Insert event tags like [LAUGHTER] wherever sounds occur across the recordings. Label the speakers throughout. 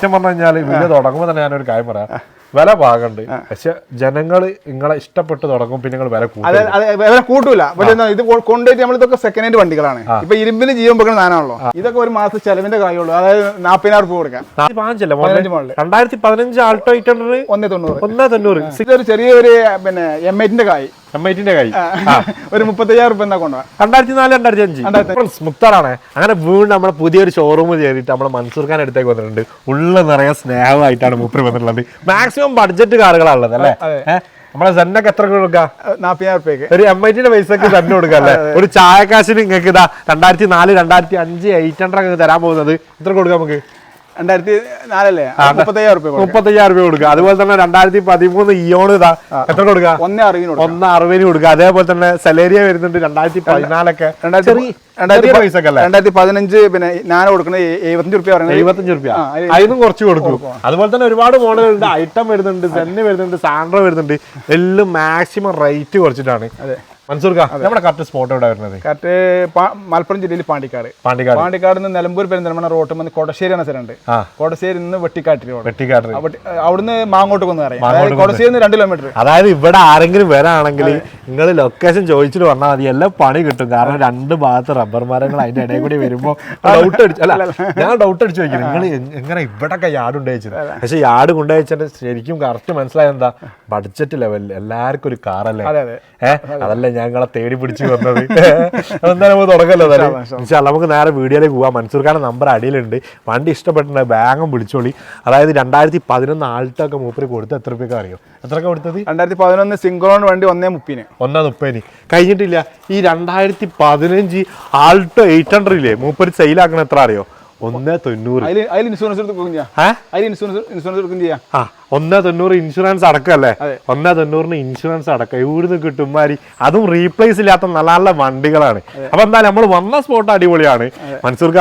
Speaker 1: സത്യം പറഞ്ഞു കഴിഞ്ഞാൽ വില തുടങ്ങുമ്പോൾ തന്നെ ഞാനൊരു കാര്യം പറയാം. വില പാകണ്ട്. പക്ഷെ ജനങ്ങൾ നിങ്ങളെ ഇഷ്ടപ്പെട്ട് തുടങ്ങും പിന്നെ നിങ്ങൾ വില
Speaker 2: വില കൂട്ടൂല. പക്ഷെ ഇത് കൊണ്ടുപോയിട്ട് നമ്മൾ ഇതൊക്കെ സെക്കൻഡ് ഹാൻഡ് വണ്ടികളാണ്. ഇപ്പൊ ഇരുമ്പിന് ജീവൻ വെക്കുന്ന സാധനമാണല്ലോ. ഇതൊക്കെ ഒരു മാസം ചെലവിന്റെ കാര്യമുള്ളൂ. അതായത് നാപ്പതിനായിരം രൂപ കൊടുക്കാം.
Speaker 1: രണ്ടായിരത്തി പതിനഞ്ച് ആൾട്ടോ എയ്റ്റ് ഹൺഡ്രഡ്?
Speaker 2: ഒന്നേ തൊണ്ണൂറ്.
Speaker 1: ഒന്നേ തൊണ്ണൂറ്.
Speaker 2: ഇതൊരു ചെറിയൊരു പിന്നെ എം എയ്റ്റിന്റെ കായ്.
Speaker 1: കൈ.
Speaker 2: ഒരു മുപ്പത്തയ്യായിരം റുപ്യ എന്നാ കൊണ്ടുപോകാം
Speaker 1: രണ്ടായിരത്തി നാല് രണ്ടായിരത്തി അഞ്ച് മുക്താറാണ് അങ്ങനെ വീണ്ടും നമ്മുടെ പുതിയൊരു ഷോറൂം കയറിയിട്ട് നമ്മുടെ മൻസൂർ ഖാൻ അടുത്തേക്ക് വന്നിട്ടുണ്ട്. ഉള്ള നിറയെ സ്നേഹമായിട്ടാണ് മൂപ്പർ വന്നിട്ടുള്ളത്. മാക്സിമം ബഡ്ജറ്റ് കാറുകളാണുള്ളത് അല്ലേ? നമ്മളെ സെന്നൊക്കെ എത്ര
Speaker 2: റുപ്യക്ക്
Speaker 1: ഒരു എം ഐ ടിന്റെ പൈസക്ക് തന്നെ കൊടുക്കാം അല്ലേ? ഒരു ചായക്കാശിന് നിങ്ങൾക്ക് ഇതാ രണ്ടായിരത്തി നാല് രണ്ടായിരത്തി അഞ്ച് എയ്റ്റ് ഹൺഡ്രഡ് തരാൻ പോകുന്നത്. ഇത്ര കൊടുക്കാം നമുക്ക്?
Speaker 2: രണ്ടായിരത്തി നാലല്ലേ? മുപ്പത്തയ്യായിരം കൊടുക്കാം.
Speaker 1: മുപ്പത്തയ്യായിരം രൂപ കൊടുക്കുക അതുപോലെ തന്നെ രണ്ടായിരത്തി പതിമൂന്ന് ഇയോണ് ഇതാ. എത്ര കൊടുക്കുക
Speaker 2: ഒന്നേ കൊടുക്കാം.
Speaker 1: ഒന്ന് അറുപതിന് കൊടുക്കുക അതേപോലെ തന്നെ സലേരിയ വരുന്നുണ്ട് രണ്ടായിരത്തി പതിനാലൊക്കെ.
Speaker 2: രണ്ടായിരത്തി പതിനഞ്ച് പിന്നെ ഞാൻ കൊടുക്കുന്നത് എഴുപത്തഞ്ച് റുപ്യ പറയുന്നത്
Speaker 1: എഴുപത്തഞ്ച് റുപ്യ അതിനും കുറച്ച് കൊടുക്കും. അതുപോലെ തന്നെ ഒരുപാട് മോഡലുണ്ട്. ഐറ്റം വരുന്നുണ്ട് സെന്ന് വരുന്നുണ്ട് സാൻഡ്രോ വരുന്നുണ്ട്. എല്ലാം മാക്സിമം റേറ്റ് കുറച്ചിട്ടാണ്.
Speaker 2: അതെ.
Speaker 1: മൻസൂർ നമ്മുടെ കറക്റ്റ് സ്പോട്ട് എവിടെ വരുന്നത്?
Speaker 2: കറക്റ്റ് മലപ്പുറം ജില്ലയിൽ പാണ്ടിക്കാട്.
Speaker 1: പാണ്ടിക്കാട്.
Speaker 2: പാണ്ടിക്കാട് നിന്ന് നിലമ്പൂർ പെരുന്തൽമണ്ണ റോട്ട് വന്ന് കൊടശ്ശേരി എന്ന സ്ഥലമുണ്ട്. കൊടശ്ശേരി നിന്ന് വെട്ടിക്കാട്ടിൽ റോഡ്.
Speaker 1: വെട്ടിക്കാട്
Speaker 2: അവിടുന്ന് മാങ്ങോട്ട് വന്ന് അറിയാം അതായത് കൊടശ്ശേരി രണ്ട് കിലോമീറ്റർ
Speaker 1: അതായത് ഇവിടെ ആരെങ്കിലും വരാണെങ്കിൽ നിങ്ങൾ ലൊക്കേഷൻ ചോദിച്ചിട്ട് വന്നാൽ മതി. എല്ലാം പണി കിട്ടും. കാരണം രണ്ട് ഭാഗത്ത് റബ്ബർ മരങ്ങൾ അതിന്റെ ഇടയിൽ കൂടി വരുമ്പോൾ ഡൗട്ട് അടിച്ചു അല്ല ഞാൻ ഡൗട്ട് അടിച്ചു ചോദിക്കും നിങ്ങൾ എങ്ങനെ ഇവിടൊക്കെ യാർഡ് ഉണ്ടായിച്ചത്? പക്ഷെ യാർഡ് കൊണ്ടുവച്ചത് ശരിക്കും കറക്റ്റ് മനസ്സിലായത് എന്താ? ബഡ്ജറ്റ് ലെവലിൽ എല്ലാവർക്കും ഒരു കാറല്ലേ ഏഹ് അതല്ല ഞങ്ങളെ തേടി പിടിച്ച് വന്നത്. എന്തായാലും നമുക്ക് തുടങ്ങല്ലോ എന്തായാലും നമുക്ക് നേരെ വീഡിയോയിലേക്ക് പോകാം മൻസൂർ നമ്പർ അടിയിലുണ്ട്. വണ്ടി ഇഷ്ടപ്പെട്ടിട്ടുണ്ട് ബാഗും വിളിച്ചോളി അതായത് രണ്ടായിരത്തി പതിനൊന്ന് ആൾട്ടൊക്കെ മൂപ്പര് കൊടുത്ത് എത്ര രൂപയ്ക്ക് അറിയോ? എത്രയൊക്കെ കൊടുത്തത്?
Speaker 2: രണ്ടായിരത്തി പതിനൊന്ന് സിംഗോൺ വണ്ടി ഒന്നേ മുപ്പിന്.
Speaker 1: ഒന്നാം മുപ്പതിന് കഴിഞ്ഞിട്ടില്ല. ഈ രണ്ടായിരത്തി പതിനഞ്ച് ആൾട്ടോ എയ്റ്റ് ഹൺഡ്രഡ് ഇല്ലേ മൂപ്പര് സെയിലാക്കണ എത്ര അറിയോ? ഒന്നേ തൊണ്ണൂറ്.
Speaker 2: അതിൽ ഇൻഷുറൻസ് അതിൽ ഇൻഷുറൻസ് ഇൻഷുറൻസ് എടുക്കുകയും ചെയ്യാം.
Speaker 1: ആ ഒന്നേ തൊണ്ണൂറ് ഇൻഷുറൻസ് അടക്കല്ലേ
Speaker 2: അതെ.
Speaker 1: ഒന്നേ തൊണ്ണൂറിന് ഇൻഷുറൻസ് അടക്കം. ഇവിടുന്ന് കിട്ടും മാതിരി അതും റീപ്ലേസ് ഇല്ലാത്ത നല്ല നല്ല വണ്ടികളാണ്. അപ്പൊ എന്തായാലും നമ്മൾ വന്ന സ്പോട്ട് അടിപൊളിയാണ്. മൻസൂർക്ക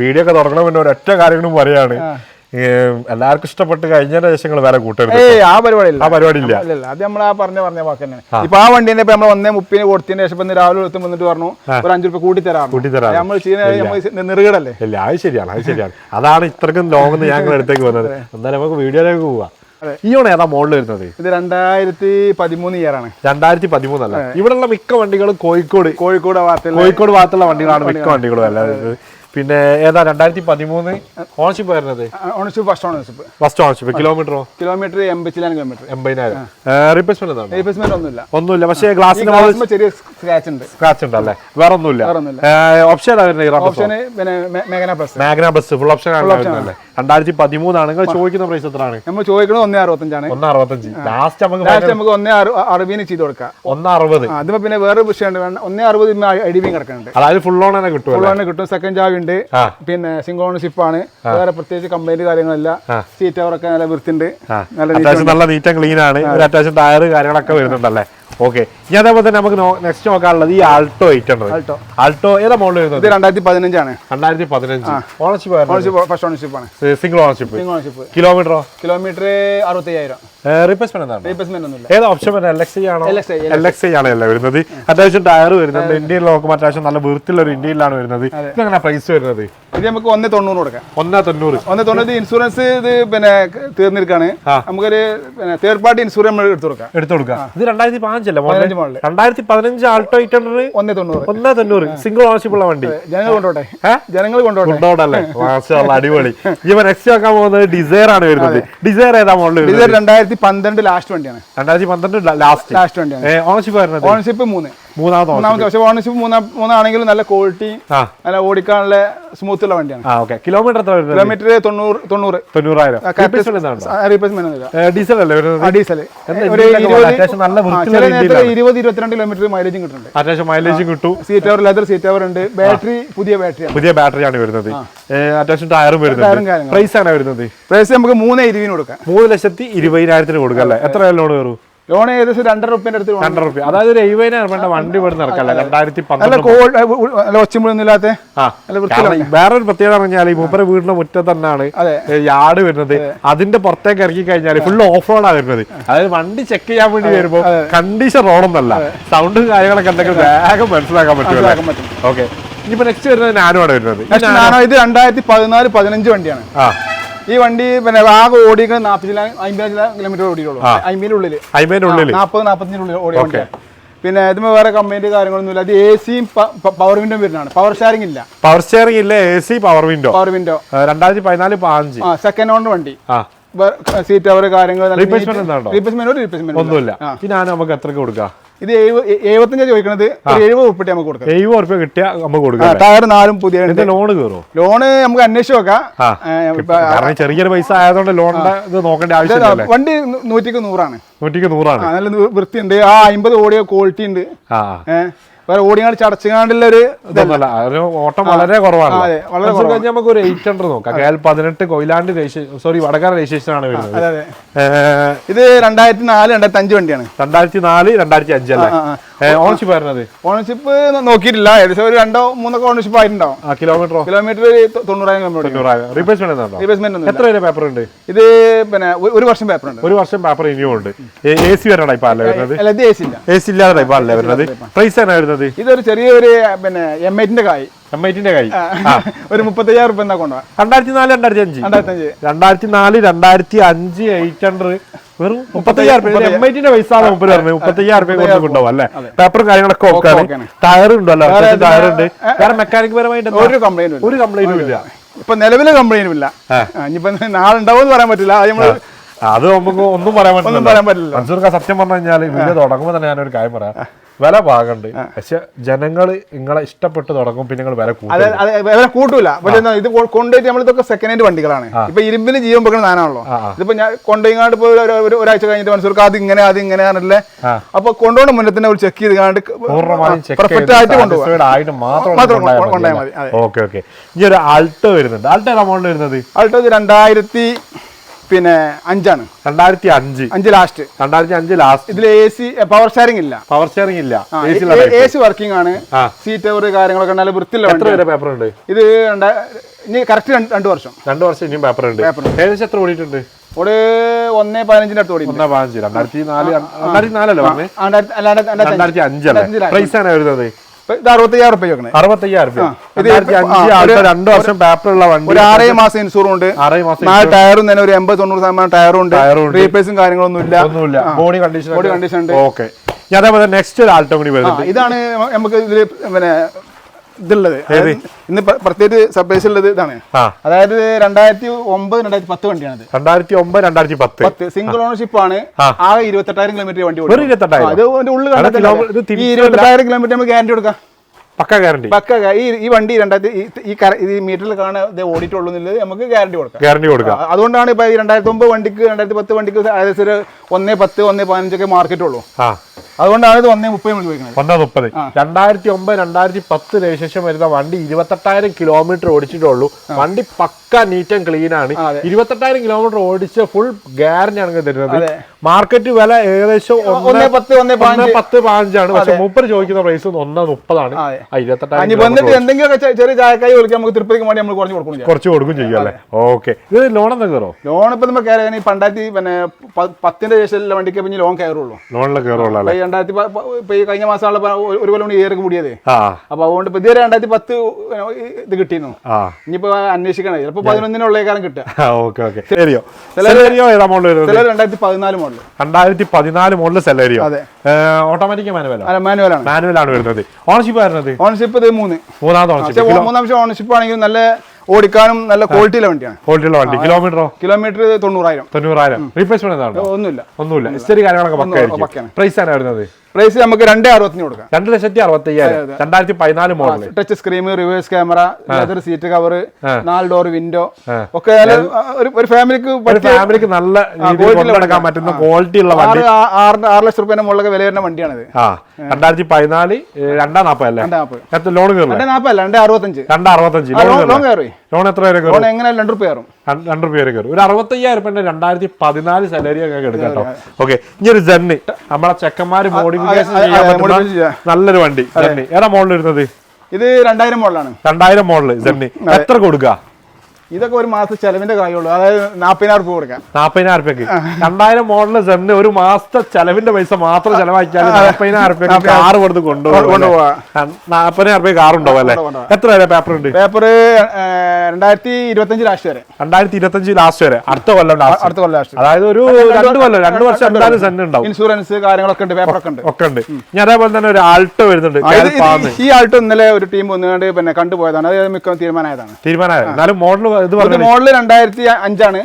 Speaker 1: വീഡിയോ ഒക്കെ തുടങ്ങണമെന്ന് ഒറ്റ ഒരൊറ്റ കാര്യങ്ങളും പറയാണ്. എല്ലാവർക്കും ഇഷ്ടപ്പെട്ട് കഴിഞ്ഞ ശേഷം വേറെ കൂട്ടരുത്
Speaker 2: ആ പരിപാടി
Speaker 1: ആ പരിപാടി ഇല്ല.
Speaker 2: അത് നമ്മൾ ആ പറഞ്ഞ പറഞ്ഞ വാക്ക് തന്നെയാണ്. ഇപ്പൊ ആ വണ്ടീനെ ഇപ്പൊ നമ്മൾ ഒന്നേ മുപ്പിന് കൊടുത്തതിന് ശേഷം ഇന്ന് രാവിലെ എടുത്ത് വന്നിട്ട് പറഞ്ഞു ഒരു അഞ്ചു രൂപ കൂട്ടി തരാം
Speaker 1: കൂട്ടിത്തരാം.
Speaker 2: നമ്മൾ ചെയ്യുന്ന നിറുകടല്ലേ?
Speaker 1: ഇല്ല അത് ശരിയാണ് അത് ശരിയാണ്. അതാണ് ഇത്രക്കും ലോകം ഞങ്ങൾ എടുത്തേക്ക് വന്നത്. എന്തായാലും നമുക്ക് വീഡിയോയിലേക്ക് പോവാം. ഓണം ഏതാ മോഡൽ വരുന്നത്?
Speaker 2: ഇത് രണ്ടായിരത്തി പതിമൂന്ന് ഇയർ ആണ്.
Speaker 1: രണ്ടായിരത്തി പതിമൂന്നല്ല ഇവിടെയുള്ള മിക്ക വണ്ടികളും കോഴിക്കോട്.
Speaker 2: കോഴിക്കോട് ഭാഗത്തുള്ള
Speaker 1: കോഴിക്കോട് ഭാഗത്തുള്ള വണ്ടികളാണ് മിക്ക വണ്ടികളും അല്ലാതെ പിന്നെ ഏതാ രണ്ടായിരത്തി പതിമൂന്ന് ഓണർഷിപ്പ് വരുന്നത്
Speaker 2: ownership first ownership
Speaker 1: first ownership കിലോമീറ്ററോ
Speaker 2: kilometre എൺപത്തിലാണ് കിലോമീറ്റർ
Speaker 1: എൺപതിനായിരം. റീപ്ലേസ്മെന്റ്
Speaker 2: റീപ്ലേസ്മെന്റ് ഒന്നുമില്ല.
Speaker 1: ഒന്നുമില്ല. പക്ഷേ ഗ്ലാസിന്
Speaker 2: ചെറിയ സ്ക്രാച്ച് ഉണ്ട്.
Speaker 1: സ്ക്രാച്ച് ഉണ്ടല്ലേ വേറെ ഒന്നുമില്ല. ഓപ്ഷൻ വരുന്നത്
Speaker 2: ഓപ്ഷൻ പിന്നെ മേഘന പ്ലസ്
Speaker 1: മാഗ്ന ബസ് ഫുൾ ഓപ്ഷൻ ആണ് രണ്ടായിരത്തി പതിമൂന്നാണ് നിങ്ങൾ ചോദിക്കുന്ന പ്രൈസ് എത്രയാണ്?
Speaker 2: നമ്മൾ ചോദിക്കുന്നത് ഒന്നേ അറുപത്തഞ്ചാണ്.
Speaker 1: ഒന്ന് അറുപത്തഞ്ച്. ലാസ്റ്റ് നമുക്ക്
Speaker 2: ലാസ്റ്റ് നമുക്ക് ഒന്നേ അറു അറുപതിന് ചെയ്ത് കൊടുക്കാം.
Speaker 1: ഒന്ന് അറുപത്.
Speaker 2: അതിപ്പോ പിന്നെ വേറെ വിഷയമുണ്ട് ഒന്നേ അറുപത് ഐ ഡി കിടക്കുന്നുണ്ട്.
Speaker 1: അതായത് ഫുൾ ഓൺ തന്നെ കിട്ടും
Speaker 2: ഫുൾ ഓൺ കിട്ടും. സെക്കൻഡ് ചാവി ഉണ്ട്. പിന്നെ ഓണർഷിപ്പ് ആണ്. വേറെ പ്രത്യേകിച്ച് കംപ്ലൈന്റ് കാര്യങ്ങളല്ല സീറ്റ് അവരൊക്കെ നല്ല വൃത്തിണ്ട്. നല്ല
Speaker 1: നീറ്റ് ക്ലീൻ ആണ്. ഒരു അത്യാവശ്യം ടയർ കാര്യങ്ങളൊക്കെ വരുന്നുണ്ടല്ലേ? ഓക്കെ ഇനി അതേപോലെ തന്നെ നമുക്ക് നെക്സ്റ്റ് നോക്കാനുള്ളത് ഈ Alto eight hundred
Speaker 2: Alto
Speaker 1: Alto ഏതാ മോഡൽ വരുന്നത്?
Speaker 2: രണ്ടായിരത്തി പതിനഞ്ചാണ്
Speaker 1: രണ്ടായിരത്തി പതിനഞ്ച് ഓണർഷിപ്പ്
Speaker 2: ഓണർഷിപ്പ് ഫസ്റ്റ് ഓണർഷിപ്പ് ആണ്.
Speaker 1: സിംഗിൾ ഓണർഷിപ്പ്
Speaker 2: സിംഗിൾ ഓണർഷിപ്പ്
Speaker 1: കിലോമീറ്ററോ
Speaker 2: കിലോമീറ്റർ അറുപത്തയ്യായിരം.
Speaker 1: വരുന്നത്? ആണോ അത്യാവശ്യം ടയർ വരുന്നുണ്ട്. ഇന്ത്യയിൽ നോക്കുമ്പോൾ അത്യാവശ്യം നല്ല വൃത്തിയുള്ള ഒരു ഇന്ത്യയിലാണ് വരുന്നത്. ഇതെങ്ങനെ പ്രൈസ് വരുന്നത്?
Speaker 2: ഇത് നമുക്ക് ഒന്ന് തൊണ്ണൂറ് കൊടുക്കാം.
Speaker 1: ഒന്നാ തൊണ്ണൂറ്.
Speaker 2: ഒന്ന് തൊണ്ണൂറ് ഇൻഷുറൻസ് ഇത് പിന്നെ തീർന്നിരിക്കാണ്. നമുക്കൊരു തേർഡ് പാർട്ടി ഇൻഷുറൻസ് നമ്മൾ എടുത്തു കൊടുക്കാം.
Speaker 1: എടുത്തു കൊടുക്കാം. ഇത് രണ്ടായിരത്തി പതിനഞ്ചല്ലേ
Speaker 2: പതിനഞ്ച് മോഡൽ.
Speaker 1: രണ്ടായിരത്തി പതിനഞ്ച് ആൾട്ടോ എയ്റ്റ് ഹൺഡ്രഡ്
Speaker 2: ഒന്നേ തൊണ്ണൂറ്.
Speaker 1: ഒന്ന് തൊണ്ണൂറ്. സിംഗിൾ ഓണർഷിപ്പ് ഉള്ള വണ്ടി.
Speaker 2: ജനങ്ങൾ കൊണ്ടോട്ടെ? ജനങ്ങൾ കൊണ്ടോട്ടെ.
Speaker 1: അടിപൊളി. ഇവ നെക്സ്റ്റ് നോക്കാൻ പോകുന്നത് ഡിസൈർ ആണ് വരുന്നത്. ഡിസൈർ ഏതാ മോഡൽ
Speaker 2: ഡിസൈർ രണ്ടായിരത്തി പന്ത്രണ്ട് ലാസ്റ്റ് വണ്ടിയാണ്.
Speaker 1: രണ്ടായിരത്തി പന്ത്രണ്ട് ലാസ്റ്റ്
Speaker 2: ലാസ്റ്റ് വണ്ടിയാണ്.
Speaker 1: ഓണർഷിപ്പ് വരുന്നത്
Speaker 2: ഓണർഷിപ്പ് മൂന്ന്.
Speaker 1: മൂന്നാമത്
Speaker 2: മൂന്നാമത്തെ പക്ഷേ ഓണർഷിപ്പ് മൂന്നാം മൂന്നാണെങ്കിലും നല്ല ക്വാളിറ്റി നല്ല ഓടിക്കാനുള്ള സ്മൂത്ത് ഉള്ള വണ്ടിയാണ്.
Speaker 1: ആ ഓക്കെ കിലോമീറ്റർ എത്ര വരുന്നത്?
Speaker 2: കിലോമീറ്റർ തൊണ്ണൂറ് തൊണ്ണൂറ്.
Speaker 1: തൊണ്ണൂറായിരം? ഡീസൽ അല്ലേ? വരുന്നത്
Speaker 2: ഡീസൽ
Speaker 1: എന്താ
Speaker 2: ഒരു ഇരുപത് ഇരുപത്തിരണ്ട് കിലോമീറ്റർ മൈലേജും കിട്ടുന്നുണ്ട്.
Speaker 1: അത്യാവശ്യം മൈലേജ് കിട്ടും.
Speaker 2: സീറ്റ് അവർ ലെതർ സീറ്റ് അവർ ഉണ്ട്. ബാറ്ററി പുതിയ ബാറ്ററിയാണ്
Speaker 1: പുതിയ ബാറ്ററിയാണ് വരുന്നത്. അത്യാവശ്യം ടയറും
Speaker 2: വരുന്നത്
Speaker 1: പ്രൈസ് ആണ് വരുന്നത്?
Speaker 2: പ്രൈസ് നമുക്ക് മൂന്ന് ഇരുപതിന് കൊടുക്കാം.
Speaker 1: മൂന്ന് ലക്ഷത്തി ഇരുപതിനായിരത്തിന് കൊടുക്കാം അല്ലേ? എത്ര ലോൺ കയറും?
Speaker 2: ലോൺ ഏകദേശം രണ്ടര റുപ്യന്റെ അടുത്ത്.
Speaker 1: രണ്ടര റുപ്യ. അതായത് ഒരു എഴുപതിനായിരം രൂപ വണ്ടി ഇവിടെ നടക്കല്ല. രണ്ടായിരത്തി പന്ത്രണ്ട് ഈ വേറൊരു പ്രത്യേകത പറഞ്ഞാൽ ഈ മൂപ്പര വീടിന്റെ മുറ്റം തന്നെയാണ്
Speaker 2: അതെ.
Speaker 1: യാർഡ് വരുന്നത്. അതിന്റെ പുറത്തേക്ക് ഇറക്കി കഴിഞ്ഞാൽ ഫുൾ ഓഫ് റോഡാണ് വരുന്നത്. അതായത് വണ്ടി ചെക്ക് ചെയ്യാൻ വേണ്ടി വരുമ്പോൾ കണ്ടീഷൻ റോഡൊന്നല്ല സൗണ്ടും കാര്യങ്ങളൊക്കെ എന്തെങ്കിലും വേഗം മനസ്സിലാക്കാൻ
Speaker 2: പറ്റും.
Speaker 1: ഓക്കെ ഇനിയിപ്പോ നെക്സ്റ്റ് വരുന്നത് നാനോ ആണ് വരുന്നത്
Speaker 2: നാനോ ഇത് രണ്ടായിരത്തി പതിനാല് പതിനഞ്ച് വണ്ടിയാണ്.
Speaker 1: ആ.
Speaker 2: ഈ വണ്ടി പിന്നെ ആകെ ഓടിക്കുന്നത് നാൽപ്പത്തി അമ്പത് കിലോമീറ്റർ ഓടിയുള്ളൂ അമ്പതിന്റെ ഉള്ളിൽ
Speaker 1: അയിമ്പതിന്റെ ഉള്ളിൽ
Speaker 2: നാൽപ്പത് നാൽപ്പത്തിന്റെ ഉള്ളിൽ ഓടിയ വണ്ടിയാണ് പിന്നെ ഇതിന് വേറെ കംപ്ലൈന്റ് കാര്യങ്ങളൊന്നുമില്ല. അത് എ സിയും പവർ വിൻഡോ വരുന്നതാണ്. പവർ ഷെയറിംഗ് ഇല്ല.
Speaker 1: പവർ ഷെയറിംഗ് ഇല്ല A C power window
Speaker 2: power window
Speaker 1: രണ്ടായിരത്തി പതിനാല്
Speaker 2: പതിനഞ്ച്. സെക്കൻഡ് ഓൺ വണ്ടി. സീറ്റ് അവർ കാര്യങ്ങൾ? റീപ്ലേസ്മെന്റ്
Speaker 1: ഒന്നുമില്ല. ഞാൻ നമുക്ക് എത്ര കൊടുക്കാം?
Speaker 2: ഇത് എഴുപത്തഞ്ചാ ചോദിക്കണത് എഴുപത് ഉൾപ്പെട്ട് നമുക്ക് കൊടുക്കാം.
Speaker 1: എഴുപത് ഉറുപ്പ്യ കിട്ടിയാ നമുക്ക് കൊടുക്കാം
Speaker 2: ടയർ നാലും പുതിയ
Speaker 1: ലോണ് കയറോ?
Speaker 2: ലോണ് നമുക്ക് അന്വേഷിച്ച് നോക്കാം.
Speaker 1: കാരണം ചെറിയൊരു പൈസ ആയതുകൊണ്ട് ലോണിന്റെ ഇത് നോക്കേണ്ട ആവശ്യമില്ല
Speaker 2: വണ്ടി നൂറ്റിക്ക് നൂറാണ്.
Speaker 1: നൂറ്റിക്ക് നൂറാണ്.
Speaker 2: നല്ല വൃത്തിയുണ്ട്. ആ അമ്പത് ഓടിയ ക്വാളിറ്റി ഉണ്ട്. വേറെ ഓടിയാണ് ചടച്ചുകാണ്ടുള്ള ഒരു
Speaker 1: അതിന് ഓട്ടം വളരെ കുറവാണ്.
Speaker 2: അതെ, വളരെ
Speaker 1: നമുക്ക് ഒരു എയ്റ്റ് ഹൺഡ്രഡ് നോക്കാം. കെ എൽ പതിനെട്ട് Koyilandy registration sorry Vadakara registration ആണ് വരുന്നത്.
Speaker 2: ഇത് രണ്ടായിരത്തി നാല് രണ്ടായിരത്തി അഞ്ച് വണ്ടിയാണ്
Speaker 1: രണ്ടായിരത്തി നാല് രണ്ടായിരത്തി അഞ്ചല്ലേ
Speaker 2: അല്ലേ
Speaker 1: ഓണർഷിപ്പ് ആയിരുന്നത്?
Speaker 2: ഓണർഷിപ്പ് നോക്കിയിട്ടില്ല. ഏകദേശം ഒരു രണ്ടോ മൂന്നൊക്കെ ഓണർഷിപ്പ് ആയിട്ടുണ്ടാവും.
Speaker 1: ആ കിലോമീറ്ററോ
Speaker 2: കിലോമീറ്റർ തൊണ്ണൂറായിരം കിലോമീറ്റർ
Speaker 1: തൊണ്ണൂറായിരം. റീപ്ലേസ്മെന്റ്
Speaker 2: റീപ്ലേസ്മെന്റ്
Speaker 1: എത്ര വരെ പേപ്പർ ഉണ്ട്?
Speaker 2: ഇത് പിന്നെ ഒരു വർഷം പേപ്പർ ഉണ്ട്.
Speaker 1: ഒരു വർഷം പേപ്പർ ഇനിയും ഉണ്ട്. എ സി വരണ ടൈപ്പ് അല്ലേ വരുന്നത്?
Speaker 2: എ സി ഇല്ല.
Speaker 1: എ സി ഇല്ലാതെ ടൈപ്പ് അല്ലേ വരുന്നത്? പ്രൈസ് ആണ് വരുന്നത്?
Speaker 2: ഇതൊരു ചെറിയൊരു പിന്നെ എം ഐറ്റിന്റെ കായ്.
Speaker 1: എം ഐറ്റിന്റെ കായ്. [LAUGHS]
Speaker 2: ഒരു മുപ്പത്തയ്യായിരം രൂപ എന്നാ കൊണ്ടുപോകാം
Speaker 1: രണ്ടായിരത്തി നാല് രണ്ടായിരത്തി അഞ്ച്
Speaker 2: രണ്ടായിരത്തി അഞ്ച്
Speaker 1: രണ്ടായിരത്തി നാല് രണ്ടായിരത്തി അഞ്ച് എയ്റ്റ് ഹൺഡ്രഡ് വെറും മുപ്പത്തയ്യായിരം രൂപ എം ഐറ്റിന്റെ പൈസ മുപ്പത് പറഞ്ഞു മുപ്പത്തയ്യായിരം രൂപ കൊണ്ട് കൊണ്ടുപോകും അല്ലെ? പേപ്പറും കാര്യങ്ങളൊക്കെ ഉണ്ടല്ലോ ടയർ ഉണ്ട്. വേറെ മെക്കാനിക് പരമായിട്ട്?
Speaker 2: ഒരു കംപ്ലൈന്റ്
Speaker 1: ഒരു കംപ്ലൈന്റും ഇല്ല.
Speaker 2: ഇപ്പൊ നിലവിലെ കംപ്ലൈന്റും ഇല്ല. ഇനിയിപ്പോ നാളെ ഉണ്ടാവും പറയാൻ പറ്റില്ല. അത് നമ്മൾ
Speaker 1: അത് നമുക്ക് ഒന്നും പറയാൻ പറ്റില്ല
Speaker 2: പറയാൻ പറ്റില്ല
Speaker 1: മൻസൂർക്ക സത്യം പറഞ്ഞു കഴിഞ്ഞാൽ വീഡിയോ തുടങ്ങുമ്പോൾ തന്നെ ഞാനൊരു കാര്യം പറയാം. വില പാകണ്ട്. പക്ഷെ ജനങ്ങൾ നിങ്ങളെ ഇഷ്ടപ്പെട്ട് തുടങ്ങും പിന്നെ നിങ്ങൾ വില
Speaker 2: വില കൂട്ടൂല. പക്ഷെ ഇത് കൊണ്ടുപോയി കൊണ്ടുപോയിട്ട് നമ്മൾ ഇതൊക്കെ സെക്കൻഡ് ഹാൻഡ് വണ്ടികളാണ്. ഇപ്പൊ ഇരുമ്പിന് ജീവൻ വെക്കുന്ന സാധനമാണല്ലോ. ഇതിപ്പോ ഞാൻ കൊണ്ടുപോയിങ്ങാണ്ട് പോയി ഒരു- ഒരു- ഒരാഴ്ച കഴിഞ്ഞിട്ട് മനസ്സിലാക്കുക അത് ഇങ്ങനെ അത് ഇങ്ങനെ ആണല്ലേ. അപ്പൊ കൊണ്ടുപോകുന്ന മുന്നേ തന്നെ ഒരു ചെക്ക് ചെയ്ത് കാണ്ട് പെർഫെക്റ്റ് ആയിട്ട് കൊണ്ടുപോകാം കൊണ്ടുപോയാൽ മതി.
Speaker 1: Okay okay. ഇനി ഒരു ആൾട്ടോ വരുന്നുണ്ട്. ആൾട്ടോ എമൗണ്ട് വരുന്നത്?
Speaker 2: ആൾട്ടോ രണ്ടായിരത്തി പിന്നെ അഞ്ചാണ്.
Speaker 1: രണ്ടായിരത്തി അഞ്ച്.
Speaker 2: അഞ്ച് ലാസ്റ്റ്
Speaker 1: രണ്ടായിരത്തി അഞ്ച് ലാസ്റ്റ്
Speaker 2: ഇതിൽ എ സി പവർ ഷെയറിംഗ് ഇല്ല.
Speaker 1: പവർ ഷെയറിംഗ് ഇല്ല.
Speaker 2: എ- സി വർക്കിംഗ് ആണ്. സീറ്റ് ഒരു കാര്യങ്ങളൊക്കെ നല്ല വൃത്തിയുള്ള
Speaker 1: എത്ര വരെ പേപ്പർ ഉണ്ട്?
Speaker 2: ഇത് ഇനി കറക്റ്റ് രണ്ട് വർഷം.
Speaker 1: രണ്ടു വർഷം ഇനിയും പേപ്പർ ഉണ്ട്. ഏകദേശം എത്ര ഓടിയിട്ടുണ്ട്?
Speaker 2: ഒരു ഒന്നേ പതിനഞ്ചിന്റെ അടുത്ത് ഓടി
Speaker 1: ഒന്നാ പതിനഞ്ച്. രണ്ടായിരത്തി നാല് രണ്ടായിരത്തി നാലല്ലോ രണ്ടായിരത്തി അഞ്ചല്ലേ? പ്രൈസ് ആണ് വരുന്നത്.
Speaker 2: ഇത് അറുപത്തയ്യായിരം റുപ്യ വെക്കണേ
Speaker 1: അറുപത്തയ്യായിരം രണ്ട് വർഷം വണ്ടി
Speaker 2: ഒരു ആറേ മാസം ഇൻഷൂർ ഉണ്ട്.
Speaker 1: ആറേ മാസം
Speaker 2: നാല് ടയറും തന്നെ ഒരു എൺപത് തൊണ്ണൂറ് ശതമാനം ടയറും ഉണ്ട്. റീപ്ലേസും കാര്യങ്ങളൊന്നും ഇല്ല
Speaker 1: ഒന്നുമില്ല. ബോഡി കണ്ടീഷൻ
Speaker 2: ബോഡി കണ്ടീഷൻ ഉണ്ട്.
Speaker 1: ഓക്കെ ഞാൻ അതേപോലെ നെക്സ്റ്റ് ഒരു ആൾട്ടോ കൂടി
Speaker 2: ആ, ഇതാണ് നമുക്ക് ഇതിൽ പിന്നെ ഇതുള്ളത്. ഇന്ന് പ്ര- പ്രത്യേകിച്ച് സർപ്രൈസ് ഉള്ളത് ഇതാണ്. അതായത് രണ്ടായിരത്തി ഒമ്പത് രണ്ടായിരത്തി പത്ത് വണ്ടിയാണ്
Speaker 1: രണ്ടായിരത്തി ഒമ്പത് രണ്ടായിരത്തി പത്ത്.
Speaker 2: പത്ത് സിംഗിൾ ഓണർഷിപ്പ് ആണ്.
Speaker 1: ആ.
Speaker 2: ആകെ ഇരുപത്തെട്ടായിരം കിലോമീറ്റർ വണ്ടി ഇത് ഉള്ളിൽ. ഇരുപത്തെട്ടായിരം കിലോമീറ്റർ നമുക്ക് ഗ്യാരണ്ടി കൊടുക്കാം.
Speaker 1: പക്ക ഗ്യാരണ്ടി
Speaker 2: പക്ക ഈ ഈ വണ്ടി രണ്ടായിരത്തി ഈ- ഈ മീറ്ററിൽ കാണാതെ ഓടിയിട്ടുള്ളൂ എന്നുള്ളത് നമുക്ക് ഗ്യാരണ്ടി കൊടുക്കാം.
Speaker 1: ഗ്യാരണ്ടി കൊടുക്കാം.
Speaker 2: അതുകൊണ്ടാണ് ഇപ്പൊ രണ്ടായിരത്തി ഒമ്പത് വണ്ടിക്ക് രണ്ടായിരത്തി പത്ത് വണ്ടിക്ക് ഏകദേശം ഒരു ഒന്നേ പത്ത് ഒന്നേ പതിനഞ്ചൊക്കെ മാർക്കറ്റ് ഉള്ളൂ
Speaker 1: ആ.
Speaker 2: അതുകൊണ്ടാണ് ഇത് ഒന്നേ മുപ്പത് മണി ചോദിക്കുന്നത്.
Speaker 1: ഒന്നാ മുപ്പത്. രണ്ടായിരത്തി ഒമ്പത് രണ്ടായിരത്തി പത്ത് രജിസ്ട്രേഷൻ വരുന്ന വണ്ടി ഇരുപത്തെട്ടായിരം കിലോമീറ്റർ ഓടിച്ചിട്ടുള്ളൂ. വണ്ടി പക്ക നീറ്റ് ആൻഡ് ക്ലീൻ ആണ്. ഇരുപത്തെട്ടായിരം കിലോമീറ്റർ ഓടിച്ച ഫുൾ ഗ്യാരണ്ടി ആണ് തരുന്നത്. മാർക്കറ്റ് വില ഏകദേശം
Speaker 2: ഒന്നേ പത്ത് ഒന്നേ
Speaker 1: ഒന്ന് പത്ത് പതിനഞ്ചാണ്. പക്ഷെ മൂപ്പർ ചോദിക്കുന്ന പ്രൈസ് ഒന്ന് മുപ്പതാണ്. ഇരുപത്തെട്ടായിരം
Speaker 2: വന്നിട്ട് ചെറിയ ചായക്കായി വിളിക്കാൻ നമുക്ക് തിരുപ്പതിക്ക് വേണ്ടി നമ്മൾ കുറച്ച് കൊടുക്കും
Speaker 1: കുറച്ച് കൊടുക്കും ചെയ്യും അല്ലേ? ഓക്കെ. ഇത് ലോൺ എന്താ കയറോ?
Speaker 2: ലോൺ ഇപ്പൊ നമ്മൾ കയറി ഈ പണ്ടായിരത്തി പിന്നെ പത്തിന്റെ ശേഷം വണ്ടിക്ക് പിന്നെ ലോൺ കയറുള്ളൂ.
Speaker 1: ലോണിൽ കയറുള്ളൂ അല്ലേ?
Speaker 2: രണ്ടായിരത്തി ഇപ്പൊ ഈ കഴിഞ്ഞ മാസമുള്ള പ- ഒരു- കൊല്ലം കൂടി ഏറെ കൂടിയത്. അപ്പൊ അതുകൊണ്ട് ഇപ്പൊ ഇതുവരെ രണ്ടായിരത്തി പത്ത് ഇത് കിട്ടിയിരുന്നു. ഇനിയിപ്പോ അന്വേഷിക്കണേ. ചിലപ്പോ പതിനൊന്നിനുള്ള കാലം കിട്ടുക.
Speaker 1: Okay okay. ശരിയോ?
Speaker 2: ചില രണ്ടായിരത്തി പതിനാല് മോഡൽ
Speaker 1: രണ്ടായിരത്തി പതിനാല് മോഡൽ സെലറിയോ.
Speaker 2: അതെ.
Speaker 1: ഓട്ടോമാറ്റിക് മാനുവലോ?
Speaker 2: അല്ല മാനുവലാണ്.
Speaker 1: മാനുവൽ ആണ് വരുന്നത്. ഓണർഷിപ്പ് വരുന്നത്
Speaker 2: ഓണർഷിപ്പ് ഇത് മൂന്ന്.
Speaker 1: മൂന്നാമത്
Speaker 2: പക്ഷെ
Speaker 1: ഓണർഷിപ്പ്
Speaker 2: മൂന്നാം ഓണർഷിപ്പ് ആണെങ്കിൽ നല്ല ഓടിക്കാനും നല്ല ക്വാളിറ്റിയിലെ വണ്ടിയാണ്.
Speaker 1: ക്വാളിറ്റിയുള്ള വണ്ടി. കിലോമീറ്ററോ?
Speaker 2: കിലോമീറ്റർ തൊണ്ണൂറായിരം.
Speaker 1: തൊണ്ണൂറായിരം. റീപ്ലേസ്മെന്റ്
Speaker 2: ഒന്നുമില്ല.
Speaker 1: ഒന്നുമില്ല. ഹിസ്റ്ററി കാര്യങ്ങളൊക്കെ പക്കായിരിക്കും. പ്രൈസ് ആണ് വരുന്നത്.
Speaker 2: പ്രൈസ് നമുക്ക് രണ്ടേ അറുപത്തിന് കൊടുക്കാം.
Speaker 1: രണ്ട് ലക്ഷത്തി അറുപത്തി അയ്യായിരം രണ്ടായിരത്തി പതിനാല് model
Speaker 2: touch screen reverse camera leather seat cover നാല് ഡോർ വിൻഡോ. ഒക്കെ ഒരു ഫാമിലിക്ക്
Speaker 1: ഫാമിലിക്ക് നല്ല കൊണ്ടുനടക്കാൻ പറ്റുന്ന ക്വാളിറ്റി ഉള്ള വണ്ടി.
Speaker 2: ആറ് ലക്ഷം റുപ്യ മുകളിലൊക്കെ വില വരുന്ന വണ്ടിയാണിത്.
Speaker 1: രണ്ടായിരത്തി പതിനാല് രണ്ടാം നാപ്പത്. അല്ലേ ലോൺ കയറും
Speaker 2: രണ്ടേ അല്ല രണ്ടേ അറുപത്തഞ്ച്.
Speaker 1: രണ്ടാം അറുപത്തഞ്ച്. ലോൺ
Speaker 2: കയറി
Speaker 1: ലോൺ എത്ര
Speaker 2: ലോൺ എങ്ങനെ രണ്ട് റുപ്യ കയറും.
Speaker 1: രണ്ട് പേര് വരെ. കയറും ഒരു അറുപത്തയ്യായിരം രൂപ രണ്ടായിരത്തി പതിനാല് സാലറി ഒക്കെ എടുക്കാം കേട്ടോ. ഓക്കെ ഇനി ഒരു ജെന്നി നമ്മളെ ചെക്കന്മാര് മോഡിഫിക്കേഷൻ ചെയ്യാൻ പറ്റുന്ന നല്ലൊരു വണ്ടി. ജെന്നി ഏതാ മോഡൽ വരുന്നത്?
Speaker 2: ഇത് രണ്ടായിരം മോഡലാണ്
Speaker 1: രണ്ടായിരം മോഡൽ ജെന്നി എത്ര കൊടുക്കുക
Speaker 2: ഇതൊക്കെ ഒരു മാസം ചെലവിന്റെ കാര്യമുള്ളൂ. അതായത് നാപ്പതിനായിരം രൂപ കൊടുക്കാം.
Speaker 1: നാപ്പതിനായിരം രൂപയ്ക്ക്. രണ്ടായിരം മോഡൽ സെമിന് ഒരു മാസത്തെ ചെലവിന്റെ പൈസ മാത്രം ചെലവാക്കിയാൽ നാപ്പതിനായിരം രൂപ കാർ കൊടുത്ത് കൊണ്ടുപോകും. നാപ്പതിനായിരം രൂപ കാർ ഉണ്ടാവും അല്ലേ? എത്ര വരെ പേപ്പർ ഉണ്ട്?
Speaker 2: പേപ്പർ രണ്ടായിരത്തി ഇരുപത്തഞ്ച് ലാസ്റ്റ് വരെ.
Speaker 1: രണ്ടായിരത്തി ഇരുപത്തഞ്ച് ലാസ്റ്റ് വരെ. അടുത്ത കൊല്ലം
Speaker 2: അടുത്ത കൊല്ലം ലാസ്റ്റ്
Speaker 1: അതായത് ഒരു രണ്ട് കൊല്ലം രണ്ട് വർഷം എന്തായാലും സെന്റ് ഉണ്ടാവും.
Speaker 2: ഇൻഷുറൻസ് കാര്യങ്ങളൊക്കെ ഉണ്ട് പേപ്പറൊക്കെ ഉണ്ട്.
Speaker 1: ഒക്കെ ഉണ്ട്. ഞാൻ അതേപോലെ തന്നെ ഒരു ആൾട്ടോ വരുന്നുണ്ട്
Speaker 2: ഈ ആൾട്ട് ഇന്നലെ ഒരു ടീം വന്നുകൊണ്ട് പിന്നെ കണ്ടുപോയതാണ്. അത് മിക്ക തീരുമാനമായതാണ്.
Speaker 1: തീരുമാനമായത്. എന്നാലും മോഡൽ
Speaker 2: മോഡൽ രണ്ടായിരത്തി അഞ്ചാണ്.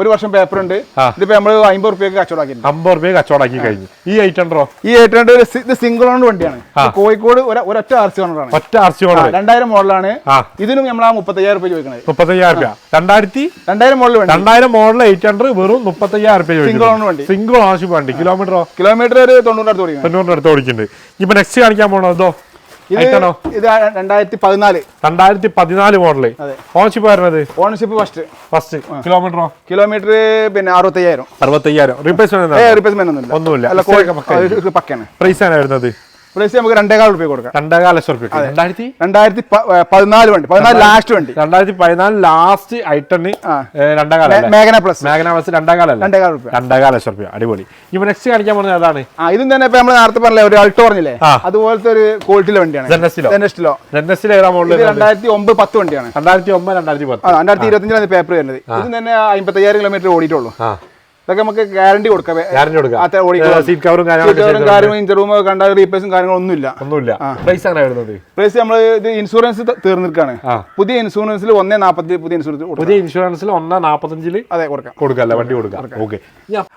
Speaker 2: ഒരു വർഷം പേപ്പർ ഉണ്ട്. ഇതിപ്പോ നമ്മൾ അമ്പത് റുപ്യക്ക് കച്ചവടമാക്കിയിട്ടുണ്ട്.
Speaker 1: അമ്പത് റുപ്യ കച്ചവടാക്കി കഴിഞ്ഞു. ഈ എയ്റ്റ് ഹൺഡ്രോ
Speaker 2: ഈ എയ്റ്റ് ഹൺഡ്രഡ് ഇത് സിംഗിൾ ഓൺ വണ്ടിയാണ്. കോഴിക്കോട് ഒരു ഒരൊറ്റ ആർ സി ഓണറാണ്
Speaker 1: ഒറ്റ ആർ സി ഓണർ
Speaker 2: രണ്ടായിരം മോഡലാണ്. ഇതിനും നമ്മൾ ആ മുപ്പത്തയ്യായിരം രൂപ ചോദിക്കണത്.
Speaker 1: മുപ്പത്തയ്യായിരം റുപ്യ രണ്ടായിരത്തി
Speaker 2: രണ്ടായിരം മോഡൽ വണ്ടി.
Speaker 1: രണ്ടായിരം മോഡൽ എയ്റ്റ് ഹൺഡ്രഡ് വെറും മുപ്പത്തയ്യായിരം റുപ്യ
Speaker 2: സിംഗിൾ ഓൺ വണ്ടി.
Speaker 1: സിംഗിൾ ഓണർഷിപ്പ് വണ്ടി. കിലോമീറ്ററോ
Speaker 2: കിലോമീറ്റർ ഒരു തൊണ്ണൂറ് അടുത്ത് ഓടിക്കണം
Speaker 1: തൊണ്ണൂറിന്റെ അടുത്ത് ഓടിക്കുന്നുണ്ട്. ഇപ്പൊ നെക്സ്റ്റ് കാണിക്കാൻ പോണോ ഇത് ഐറ്റാണോ
Speaker 2: ഇത് രണ്ടായിരത്തി പതിനാല്
Speaker 1: രണ്ടായിരത്തി പതിനാല്
Speaker 2: മോഡൽ.
Speaker 1: ഓണർഷിപ്പ് വരുന്നത്
Speaker 2: ഓണർഷിപ്പ് ഫസ്റ്റ്
Speaker 1: ഫസ്റ്റ് കിലോമീറ്ററോ
Speaker 2: കിലോമീറ്റർ പിന്നെ അറുപത്തയ്യായിരം.
Speaker 1: അറുപത്തയ്യായിരം. റിപ്ലേസ്മെന്റ്
Speaker 2: ഒന്നുമില്ല.
Speaker 1: ഒന്നുമില്ല.
Speaker 2: പക്കയാണ്
Speaker 1: പ്രൈസ് ആണ് വരുന്നത്?
Speaker 2: പ്രൈസ് നമുക്ക് രണ്ടേകാൽ റുപ്യ കൊടുക്കാം.
Speaker 1: രണ്ടേകാൽ ലക്ഷം റുപ്യ രണ്ടായിരത്തി
Speaker 2: രണ്ടായിരത്തി പതിനാല് വണ്ടി. പതിനാല് ലാസ്റ്റ് വണ്ടി.
Speaker 1: രണ്ടായിരത്തി പതിനാല് ലാസ്റ്റ് ഐറ്റണ്. രണ്ടേകാല
Speaker 2: മേഘന പ്ലസ്
Speaker 1: മേഘന പ്ലസ് രണ്ടേകാല
Speaker 2: രണ്ടേകാല റുപ്യ
Speaker 1: രണ്ടേകാല ലക്ഷം റുപ്യ അടിപൊളി. ഇപ്പൊ നെക്സ്റ്റ് കാണിക്കാൻ പോകുന്നത് അതാണ്
Speaker 2: ആ ഇതും തന്നെ ഇപ്പൊ നമ്മൾ നേരത്തെ പറഞ്ഞില്ലേ ഒരു അൾട്ടോ പറഞ്ഞില്ലേ. അതുപോലത്തെ ഒരു ക്വാളിറ്റിയിലെ വണ്ടിയാണ്. രണ്ടായിരത്തി ഒമ്പത് പത്ത് വണ്ടിയാണ്.
Speaker 1: രണ്ടായിരത്തി ഒമ്പത് രണ്ടായിരത്തി പത്ത്.
Speaker 2: രണ്ടായിരത്തി ഇരുപത്തിയഞ്ചിലാണ് പേപ്പർ വരുന്നത്. ഇത് തന്നെ അമ്പത്തയ്യായിരം കിലോമീറ്റർ ഓടിയിട്ടുള്ളൂ. ഇതൊക്കെ നമുക്ക് ഗ്യാരണ്ടി കൊടുക്കാം.
Speaker 1: ഗ്യാരണ്ടി കൊടുക്കാം. സീറ്റ് കവറും
Speaker 2: കാര്യങ്ങളും കണ്ട റീപ്ലേസും കാര്യങ്ങളൊന്നും ഒന്നുമില്ല.
Speaker 1: പ്രൈസ് അങ്ങനെ വരുന്നത്?
Speaker 2: പ്രൈസ് നമ്മൾ ഇത് ഇൻഷുറൻസ് തീർന്നിരിക്കാണ്. പുതിയ ഇൻഷുറൻസിൽ ഒന്നേ നാൽപ്പത്തി പുതിയ ഇൻഷുറൻസ്
Speaker 1: പുതിയ ഇൻഷുറൻസിൽ ഒന്നേ നാപ്പത്തഞ്ചിൽ
Speaker 2: അതെ കൊടുക്കാം.
Speaker 1: കൊടുക്കാം വണ്ടി കൊടുക്കാം. ഓക്കെ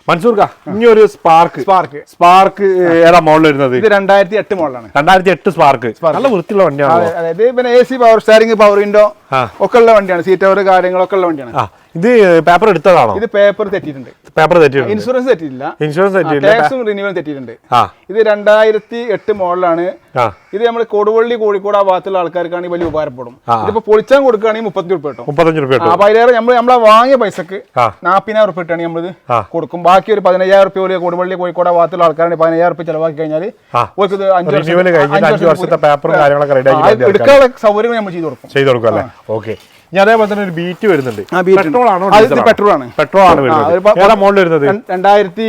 Speaker 1: മൻസൂർക്ക ഇനി ഒരു സ്പാർക്ക്
Speaker 2: സ്പാർക്ക്
Speaker 1: സ്പാർക്ക് ഏതാ മോഡൽ വരുന്നത്?
Speaker 2: ഇത് രണ്ടായിരത്തി എട്ട് മോഡലാണ്
Speaker 1: രണ്ടായിരത്തി എട്ട് സ്പാർക്ക് നല്ല വൃത്തിയുള്ള വണ്ടിയാണ്
Speaker 2: അതായത് പിന്നെ A C power steering power window ഒക്കെ ഉള്ള വണ്ടിയാണ്. സീറ്റ് കവർ കാര്യങ്ങളൊക്കെ ഉള്ള വണ്ടിയാണ്.
Speaker 1: ഇത് പേപ്പർ എടുത്തതാണോ?
Speaker 2: ഇത് പേപ്പർ തെറ്റിയിട്ടുണ്ട്.
Speaker 1: പേപ്പർ തെറ്റിയിട്ടുണ്ട്.
Speaker 2: ഇൻഷുറൻസ് തെറ്റിയില്ല
Speaker 1: ഇൻഷുറൻസ് തെറ്റിയില്ല
Speaker 2: ടാക്സും റിന്യൂവലും തെറ്റിയിട്ടുണ്ട്. ഇത് രണ്ടായിരത്തി എട്ട് മോഡലാണ് ഇത് നമ്മൾ കൊടുവള്ളി കോഴിക്കോട് ആ ഭാഗത്തുള്ള ആൾക്കാർക്കാണെങ്കിൽ വലിയ ഉപകാരപ്പെടും. ഇതിപ്പോ പൊളിച്ചാൻ കൊടുക്കുകയാണെങ്കിൽ മുപ്പത്തഞ്ച് രൂപ കിട്ടും.
Speaker 1: മുപ്പത്തഞ്ച് റുപ്യ
Speaker 2: അപ്പൊ അതിലേറെ നമ്മൾ നമ്മളെ വാങ്ങിയ പൈസക്ക്. നാപ്പതിനായിരം റുപ്യ ഇട്ടാണ് നമ്മളിത് കൊടുക്കും. ബാക്കി ഒരു പതിനയ്യായിരം റുപ്യ പോലെ കൊടുവള്ളി കോഴിക്കോട് ആ ഭാഗത്തുള്ള ആൾക്കാരാണ് പതിനയ്യായിരം റുപ്യ ചെലവാക്കി കഴിഞ്ഞാൽ. ഓർക്ക് അഞ്ച്
Speaker 1: വർഷത്തെ പേപ്പറും കാര്യങ്ങളൊക്കെ
Speaker 2: എടുക്കാനുള്ള സൗകര്യങ്ങൾ നമ്മൾ ചെയ്തു കൊടുക്കും.
Speaker 1: ചെയ്തു കൊടുക്കും അല്ലേ? ഓക്കെ. ഇനി അതേപോലെ തന്നെ ഒരു ബീറ്റ് വരുന്നുണ്ട്. പെട്രോൾ ആണോ
Speaker 2: പെട്രോൾ ആണ്.
Speaker 1: പെട്രോൾ ആണ്. വരുന്നത്. മോഡൽ വരുന്നത്?
Speaker 2: രണ്ടായിരത്തി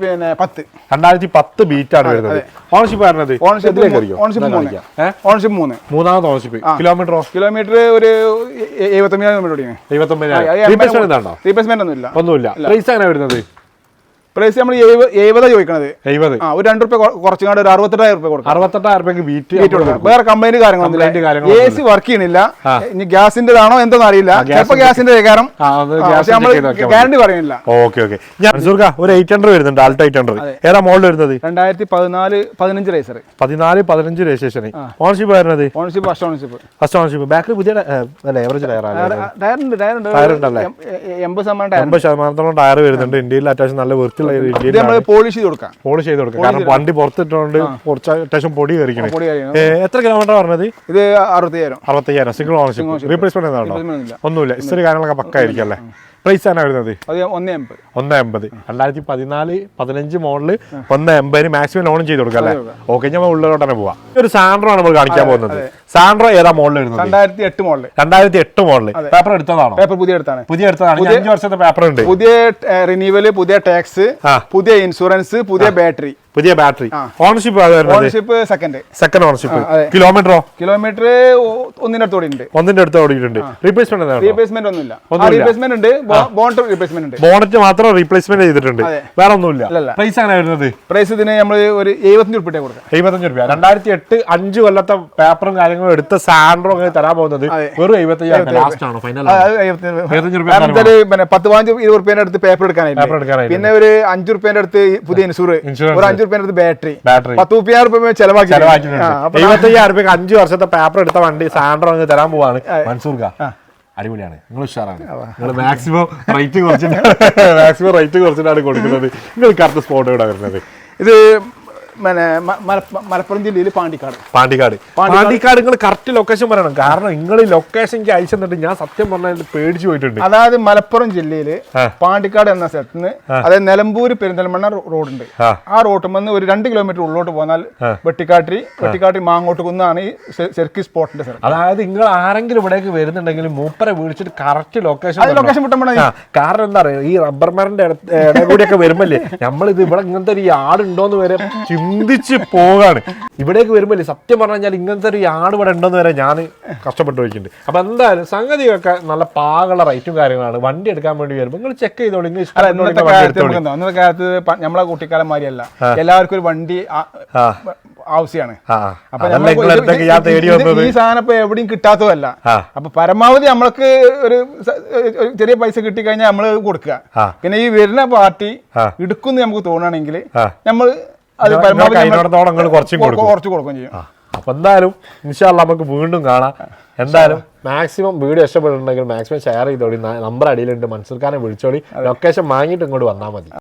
Speaker 2: പിന്നെ പത്ത്.
Speaker 1: രണ്ടായിരത്തി പത്ത് ബീറ്റ് ആണ് വരുന്നത്. ഓണർഷിപ്പ് വരുന്നത്
Speaker 2: ഓണർഷിപ്പ് ഓണർഷിപ്പ് മൂന്ന്.
Speaker 1: മൂന്നാമത്?
Speaker 2: ഓണർഷിപ്പ്
Speaker 1: കിലോമീറ്റർ കിലോമീറ്ററോ
Speaker 2: കിലോമീറ്റർ ഒരു എഴുപത്തൊമ്പതിനായിരം കിലോമീറ്റർ
Speaker 1: എഴുപത്തൊമ്പതിനായിരം. റീപ്ലേസ്മെന്റ്
Speaker 2: ഒന്നുമില്ല. ഒന്നും ഇല്ല.
Speaker 1: ഒന്നുമില്ല പ്രൈസ് അങ്ങനെ വരുന്നത്?
Speaker 2: പ്രൈസ് നമ്മൾ എഴുപതാ ചോദിക്കണത്.
Speaker 1: എഴുപത്.
Speaker 2: ആ ഒരു രണ്ട് റുപ്യ കുറച്ചുകൊണ്ട് ഒരു അറുപത്തെട്ടായിരം റുപ്യ കൊടുക്കും.
Speaker 1: അറുപത്തെട്ടായിരം രൂപയ്ക്ക്
Speaker 2: വീറ്റ് വേറെ
Speaker 1: കമ്പനി
Speaker 2: കാര്യങ്ങളൊന്നും എ സി വർക്ക് ചെയ്യണില്ല. ഇനി ഗ്യാസിന്റെതാണോ എന്തോന്ന് അറിയില്ല.
Speaker 1: gas
Speaker 2: ചിലപ്പോ ഗ്യാസിന്റെ
Speaker 1: വികാരം
Speaker 2: നമ്മൾ. ഗ്യാരണ്ടി പറയുന്നില്ല.
Speaker 1: ഓക്കെ ഓക്കെ ഒരു എയ്റ്റ് ഹൺഡ്രഡ് വരുന്നുണ്ട് ആൾട്ട് എയ്റ്റ് ഹൺഡ്രഡ് ഏതാ മോഡൽ വരുന്നത്?
Speaker 2: രണ്ടായിരത്തി പതിനാല് പതിനഞ്ച് റേസർ
Speaker 1: പതിനാല് പതിനഞ്ച് രജിസ്ട്രേഷൻ ഓണർഷിപ്പ് വരുന്നത്?
Speaker 2: Ownership first ownership
Speaker 1: first ownership ബാക്കിൽ പുതിയ ടയറാണ്
Speaker 2: ടയറുണ്ട് ടയറുണ്ട്
Speaker 1: Tyre ഉണ്ടല്ലേ?
Speaker 2: എൺപത് ശതമാനം ടയർ
Speaker 1: ടയർ വരുന്നുണ്ട്. ഇന്ത്യയിൽ അത്യാവശ്യം നല്ല വൃത്തിയുള്ള
Speaker 2: നമ്മൾ പോളിഷ് ചെയ്ത് കൊടുക്കാം.
Speaker 1: പോളിഷ് ചെയ്ത് കൊടുക്കാം. കാരണം വണ്ടി പുറത്തിട്ടുകൊണ്ട് കുറച്ച് അത്യാവശ്യം പൊടി കയറിക്കണം എത്ര കിലോമീറ്റർ പറഞ്ഞത്?
Speaker 2: ഇത് അറുപത്തയ്യായിരം.
Speaker 1: അറുപത്തയ്യായിരം. സിംഗിൾ ഓണർഷിപ്പ് റീപ്ലേസ്മെന്റ്
Speaker 2: ഒന്നുമില്ല.
Speaker 1: ഒന്നുമില്ല കാര്യങ്ങളൊക്കെ പക്കായിരിക്കും അല്ലേ? പ്രൈസ് ആണ് വരുന്നത്.
Speaker 2: ഒന്നേ എൺപത്
Speaker 1: എൺപത് രണ്ടായിരത്തി പതിനാല് പതിനഞ്ച് മോഡൽ ഒന്ന് എൺപതിന് മാക്സിമം ലോൺ ചെയ്ത് കൊടുക്കാം അല്ലേ? ഓക്കെ ഞാൻ ഉള്ളിലോട്ട് തന്നെ പോവാം. ഒരു സാൻഡ്രോ ആണ് നമ്മൾ കാണിക്കാൻ പോകുന്നത്. സാൻഡ്രോ ഏതാ മോഡൽ വരുന്നത്?
Speaker 2: രണ്ടായിരത്തി എട്ട് മോഡൽ
Speaker 1: രണ്ടായിരത്തി എട്ട് മോഡൽ പേപ്പർ എടുത്തതാണോ?
Speaker 2: പേപ്പർ പുതിയ എടുത്താണ്
Speaker 1: പുതിയ എടുത്തതാണ്. അഞ്ച് വർഷത്തെ പേപ്പർ ഉണ്ട്.
Speaker 2: പുതിയ റിന്യൂവൽ പുതിയ ടാക്സ് പുതിയ ഇൻഷുറൻസ് പുതിയ ബാറ്ററി
Speaker 1: പുതിയ battery. Ownership
Speaker 2: ownership second
Speaker 1: second ownership. കിലോമീറ്ററോ
Speaker 2: kilometre ഒന്നിന്റെ അടുത്ത്
Speaker 1: ഒന്നിന്റെ അടുത്ത് ഓടിയിട്ടുണ്ട്. റീപ്ലേസ്മെന്റ്
Speaker 2: റീപ്ലേസ്മെന്റ് ഒന്നുമില്ല. റീപ്ലേസ്മെന്റ് ഉണ്ട്. ബോണറ്റ് റീപ്ലേസ്മെന്റ് ഉണ്ട്.
Speaker 1: ബോണറ്റ് മാത്രം റീപ്ലേസ്മെന്റ് ചെയ്തിട്ടുണ്ട്. വേറെ ഒന്നുമില്ല. പ്രൈസ് അങ്ങനെ വരുന്നത്?
Speaker 2: പ്രൈസ് ഇതിന് നമ്മൾ ഒരു എഴുപത്തഞ്ച് ഉൾപ്പെടെ കൊടുക്കാം.
Speaker 1: എഴുപത്തഞ്ച് രൂപ രണ്ടായിരത്തി എട്ട് അഞ്ച് കൊല്ലത്തെ പേപ്പറും കാര്യങ്ങളും എടുത്ത സാൻഡ്രോ അങ്ങനെ തരാൻ പോകുന്നത്. വെറും എഴുപത്തയ്യായിരം ലാസ്റ്റ് ആണ്? ഫൈനൽ
Speaker 2: എഴുപത്തഞ്ച്
Speaker 1: എഴുപത്തഞ്ച് രൂപ
Speaker 2: പിന്നെ പത്ത് പതിനഞ്ച് ഇരുപത് റുപ്യേന്റെ അടുത്ത് പേപ്പർ എടുക്കാനായിട്ട് പിന്നെ ഒരു അഞ്ചു റുപ്യേന്റെ അടുത്ത് പുതിയ ഇൻഷുർ. ഒരു അഞ്ചു റുപ്യേന്റെ അടുത്ത് ബാറ്ററി.
Speaker 1: ബാറ്ററി
Speaker 2: പത്ത് മുപ്പതിനായിരം റുപ്യ ചെലവാക്കി
Speaker 1: എഴുപത്തയ്യായിരം റുപ്യ അഞ്ച് വർഷത്തെ പേപ്പർ എടുത്ത വണ്ടി സാൻഡ്രോ അങ്ങ് തരാൻ പോവാണ്. മൻസൂർക്ക അടിപൊളിയാണ്. നിങ്ങൾ ഉഷാറാണ്. നിങ്ങൾ മാക്സിമം റേറ്റ് കുറച്ചിട്ടാണ്. [LAUGHS] മാക്സിമം റേറ്റ് കുറച്ചിട്ടാണ് കൊടുക്കുന്നത്. നിങ്ങൾ കറക്റ്റ് സ്പോട്ട് ഇവിടെ വരുന്നത്?
Speaker 2: ഇത് പിന്നെ മലപ്പുറം ജില്ലയിൽ പാണ്ടിക്കാട്.
Speaker 1: പാണ്ടിക്കാട്. പാണ്ടിക്കാട്. നിങ്ങൾ കറക്റ്റ് ലൊക്കേഷൻ പറയണം. കാരണം നിങ്ങൾ ലൊക്കേഷൻ എനിക്ക് അയച്ചു തന്നിട്ട് ഞാൻ സത്യം പറഞ്ഞാൽ പേടിച്ചു പോയിട്ടുണ്ട്.
Speaker 2: അതായത് മലപ്പുറം ജില്ലയിൽ. പാണ്ടിക്കാട് എന്ന സ്ഥലത്ത് നിന്ന് അതായത് നിലമ്പൂർ പെരിന്തൽമണ്ണ റോഡ് റോഡുണ്ട്.
Speaker 1: ആ.
Speaker 2: റോട്ടിൽ നിന്ന് ഒരു രണ്ട് കിലോമീറ്റർ ഉള്ളോട്ട് പോന്നാൽ വെട്ടിക്കാട്ടി വെട്ടിക്കാട്ടി മാങ്ങോട്ട് കുന്നാണ് ഈ സെർക്കി സ്പോട്ടിന്റെ സ്ഥലം.
Speaker 1: അതായത് നിങ്ങൾ ആരെങ്കിലും ഇവിടേക്ക് വരുന്നുണ്ടെങ്കിൽ മൂപ്പരെ വിളിച്ചിട്ട് കറക്റ്റ് ലൊക്കേഷൻ
Speaker 2: ലൊക്കേഷൻ വിട്ടാൽ
Speaker 1: കാരണം എന്താ പറയുക ഈ റബ്ബർ മരന്റെ ഇട കൂടിയൊക്കെ വരുമ്പല്ലേ? നമ്മളിത് ഇവിടെ ഇങ്ങനത്തെ ഒരു യാർഡ് ഉണ്ടോന്ന് വരെ ചിന്തിച്ച് പോകാണ്. ഇവിടേക്ക് വരുമ്പോൾ സത്യം പറഞ്ഞു കഴിഞ്ഞാൽ ഇങ്ങനത്തെ ഒരു ആട് ഇവിടെ ഉണ്ടെന്ന് വരെ ഞാൻ കഷ്ടപ്പെട്ട് വയ്ക്കുന്നുണ്ട് അപ്പൊ എന്തായാലും സംഗതിയൊക്കെ നല്ല പാകള റൈറ്റും കാര്യങ്ങളാണ്. വണ്ടി എടുക്കാൻ വേണ്ടി വരുമ്പോൾ നിങ്ങൾ ചെക്ക് ചെയ്തോളൂ വണ്ടി
Speaker 2: കാലത്ത് നമ്മളെ കുട്ടിക്കാലം മാതിരിയല്ല. എല്ലാവർക്കും ഒരു വണ്ടി. ആവശ്യമാണ്. അപ്പൊ ഈ സാധനം ഇപ്പൊ എവിടെയും കിട്ടാത്തതല്ല. അപ്പൊ പരമാവധി നമ്മൾക്ക് ഒരു ചെറിയ പൈസ കിട്ടിക്കഴിഞ്ഞാൽ നമ്മൾ കൊടുക്കുക. പിന്നെ ഈ വരുന്ന പാർട്ടി. എടുക്കുന്നു നമുക്ക് തോന്നുകയാണെങ്കിൽ നമ്മൾ അത്
Speaker 1: നിങ്ങൾ കുറച്ചും കൊടുക്കും.
Speaker 2: കുറച്ച് കൊടുക്കുകയും ചെയ്യും.
Speaker 1: അപ്പൊ എന്തായാലും ഇൻഷാല്ല നമുക്ക് വീണ്ടും കാണാം. എന്തായാലും മാക്സിമം വീഡിയോ ഇഷ്ടപ്പെട്ടിട്ടുണ്ടെങ്കിൽ മാക്സിമം ഷെയർ ചെയ്തോളി. നമ്പർ അടിയിലുണ്ട്. മൻസൂർഖാനെ വിളിച്ചോളി. ലൊക്കേഷൻ വാങ്ങിയിട്ട് ഇങ്ങോട്ട് വന്നാൽ മതി.